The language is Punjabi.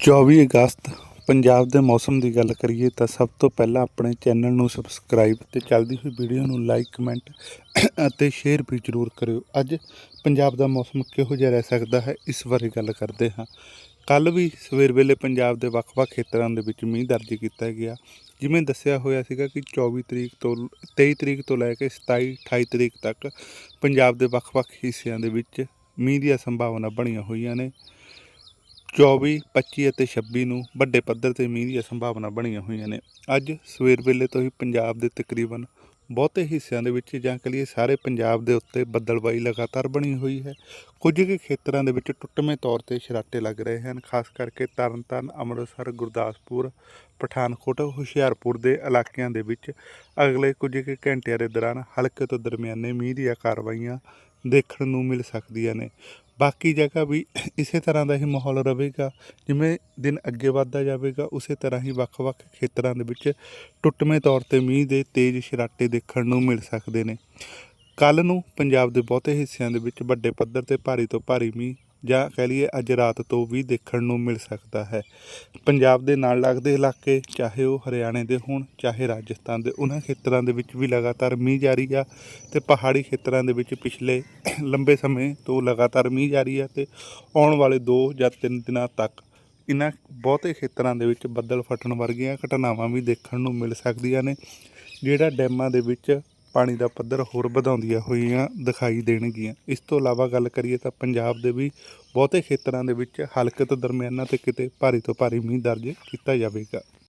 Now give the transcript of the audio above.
24 ਅਗਸਤ, ਪੰਜਾਬ ਦੇ ਮੌਸਮ ਦੀ ਗੱਲ ਕਰੀਏ ਤਾਂ ਸਭ ਤੋਂ ਪਹਿਲਾਂ ਆਪਣੇ ਚੈਨਲ ਨੂੰ ਸਬਸਕ੍ਰਾਈਬ ਤੇ ਚੱਲਦੀ ਹੋਈ ਵੀਡੀਓ ਨੂੰ ਲਾਈਕ, ਕਮੈਂਟ ਅਤੇ ਸ਼ੇਅਰ ਵੀ ਜ਼ਰੂਰ ਕਰਿਓ। ਅੱਜ ਪੰਜਾਬ ਦਾ ਮੌਸਮ ਕਿਹੋ ਜਿਹਾ ਰਹਿ ਸਕਦਾ ਹੈ, ਇਸ ਬਾਰੇ ਗੱਲ ਕਰਦੇ ਹਾਂ। ਕੱਲ ਵੀ ਸਵੇਰ ਵੇਲੇ ਪੰਜਾਬ ਦੇ ਵੱਖ-ਵੱਖ ਖੇਤਰਾਂ ਦੇ ਵਿੱਚ ਮੀਂਹ ਦਰਜ ਕੀਤਾ ਗਿਆ। ਜਿਵੇਂ ਦੱਸਿਆ ਹੋਇਆ ਸੀਗਾ ਕਿ 24 ਤਰੀਕ ਤੋਂ 23 ਤਰੀਕ ਤੋਂ ਲੈ ਕੇ 27 28 ਤਰੀਕ ਤੱਕ ਪੰਜਾਬ ਦੇ ਵੱਖ-ਵੱਖ ਹਿੱਸਿਆਂ ਦੇ ਵਿੱਚ ਮੀਂਹ ਦੀਆਂ ਸੰਭਾਵਨਾ ਬਣੀਆਂ ਹੋਈਆਂ ਨੇ। 24 25 ਅਤੇ 26 ਨੂੰ ਵੱਡੇ ਪੱਧਰ ਤੇ ਮੀਂਹ ਦੀਆਂ ਸੰਭਾਵਨਾ ਬਣੀਆਂ ਹੋਈਆਂ ਨੇ। ਅੱਜ ਸਵੇਰ ਵੇਲੇ ਤੋਂ ਹੀ ਪੰਜਾਬ ਦੇ ਤਕਰੀਬਨ ਬਹੁਤੇ ਹਿੱਸਿਆਂ ਦੇ ਵਿੱਚ ਜਾਂ ਕਹ ਲਈਏ ਸਾਰੇ ਪੰਜਾਬ ਦੇ ਉੱਤੇ ਬੱਦਲਬਾਈ ਲਗਾਤਾਰ ਬਣੀ ਹੋਈ ਹੈ। ਕੁਝ ਕੁ ਖੇਤਰਾਂ ਦੇ ਵਿੱਚ ਟੁੱਟਵੇਂ ਤੌਰ ਤੇ ਛਰਾਟੇ ਲੱਗ ਰਹੇ ਹਨ, ਖਾਸ ਕਰਕੇ ਤਰਨਤਾਰਨ, ਅੰਮ੍ਰਿਤਸਰ, ਗੁਰਦਾਸਪੁਰ, ਪਠਾਨਕੋਟ, ਹੁਸ਼ਿਆਰਪੁਰ ਦੇ ਇਲਾਕਿਆਂ ਦੇ ਵਿੱਚ ਅਗਲੇ ਕੁਝ ਕੁ ਘੰਟਿਆਂ ਦੇ ਦੌਰਾਨ ਹਲਕੇ ਤੋਂ ਦਰਮਿਆਨੇ ਮੀਂਹ ਦੀਆਂ ਕਾਰਵਾਈਆਂ ਦੇਖਣ ਨੂੰ ਮਿਲ ਸਕਦੀਆਂ ਨੇ। ਬਾਕੀ ਜਗ੍ਹਾ ਵੀ ਇਸੇ ਤਰ੍ਹਾਂ ਦਾ ਹੀ ਮਾਹੌਲ ਰਹੇਗਾ, ਜਿਵੇਂ ਦਿਨ ਅੱਗੇ ਵੱਧਦਾ ਜਾਵੇਗਾ, ਉਸੇ ਤਰ੍ਹਾਂ ਹੀ ਵੱਖ-ਵੱਖ ਖੇਤਰਾਂ ਦੇ ਵਿੱਚ ਟੁੱਟਵੇਂ ਤੌਰ ਤੇ ਮੀਂਹ ਦੇ ਤੇਜ਼ ਛਰਾਟੇ ਦੇਖਣ ਨੂੰ ਮਿਲ ਸਕਦੇ ਨੇ। ਕੱਲ ਨੂੰ ਪੰਜਾਬ ਦੇ ਬਹੁਤੇ ਹਿੱਸਿਆਂ ਦੇ ਵਿੱਚ ਵੱਡੇ ਪੱਧਰ ਤੇ ਭਾਰੀ ਤੋਂ ਭਾਰੀ ਮੀਂਹ ਜਾਂ ਕਹਿ ਲਈਏ ਅੱਜ ਰਾਤ ਤੋਂ ਵੀ ਦੇਖਣ ਨੂੰ ਮਿਲ ਸਕਦਾ ਹੈ। ਪੰਜਾਬ ਦੇ ਨਾਲ ਲੱਗਦੇ ਇਲਾਕੇ, ਚਾਹੇ ਉਹ ਹਰਿਆਣੇ ਦੇ ਹੋਣ, ਚਾਹੇ ਰਾਜਸਥਾਨ ਦੇ, ਉਹਨਾਂ ਖੇਤਰਾਂ ਦੇ ਵਿੱਚ ਵੀ ਲਗਾਤਾਰ ਮੀਂਹ ਜਾਰੀ ਆ ਤੇ ਪਹਾੜੀ ਖੇਤਰਾਂ ਦੇ ਵਿੱਚ ਪਿਛਲੇ ਲੰਬੇ ਸਮੇਂ ਤੋਂ ਲਗਾਤਾਰ ਮੀਂਹ ਜਾਰੀ ਆ ਤੇ ਆਉਣ ਵਾਲੇ 2 ਜਾਂ 3 ਦਿਨਾਂ ਤੱਕ ਇਹਨਾਂ ਬਹੁਤੇ ਖੇਤਰਾਂ ਦੇ ਵਿੱਚ ਬੱਦਲ ਫਟਣ ਵਰਗੀਆਂ ਘਟਨਾਵਾਂ ਵੀ ਦੇਖਣ ਨੂੰ ਮਿਲ ਸਕਦੀਆਂ ਨੇ। ਜਿਹੜਾ ਡੈਮਾਂ ਦੇ ਵਿੱਚ ਪਾਣੀ ਦਾ ਪੱਧਰ ਹੋਰ ਵਧਾਉਂਦੀਆਂ ਹੋਈਆਂ ਦਿਖਾਈ ਦੇਣਗੀਆਂ। ਇਸ ਤੋਂ ਇਲਾਵਾ ਗੱਲ ਕਰੀਏ ਤਾਂ ਪੰਜਾਬ ਦੇ ਵੀ ਬਹੁਤੇ ਖੇਤਰਾਂ ਦੇ ਵਿੱਚ ਹਲਕੇ ਤੋਂ ਦਰਮਿਆਨਾ ਤੇ ਕਿਤੇ ਭਾਰੀ ਤੋਂ ਭਾਰੀ ਮੀਂਹ ਦਰਜ ਕੀਤਾ ਜਾਵੇਗਾ।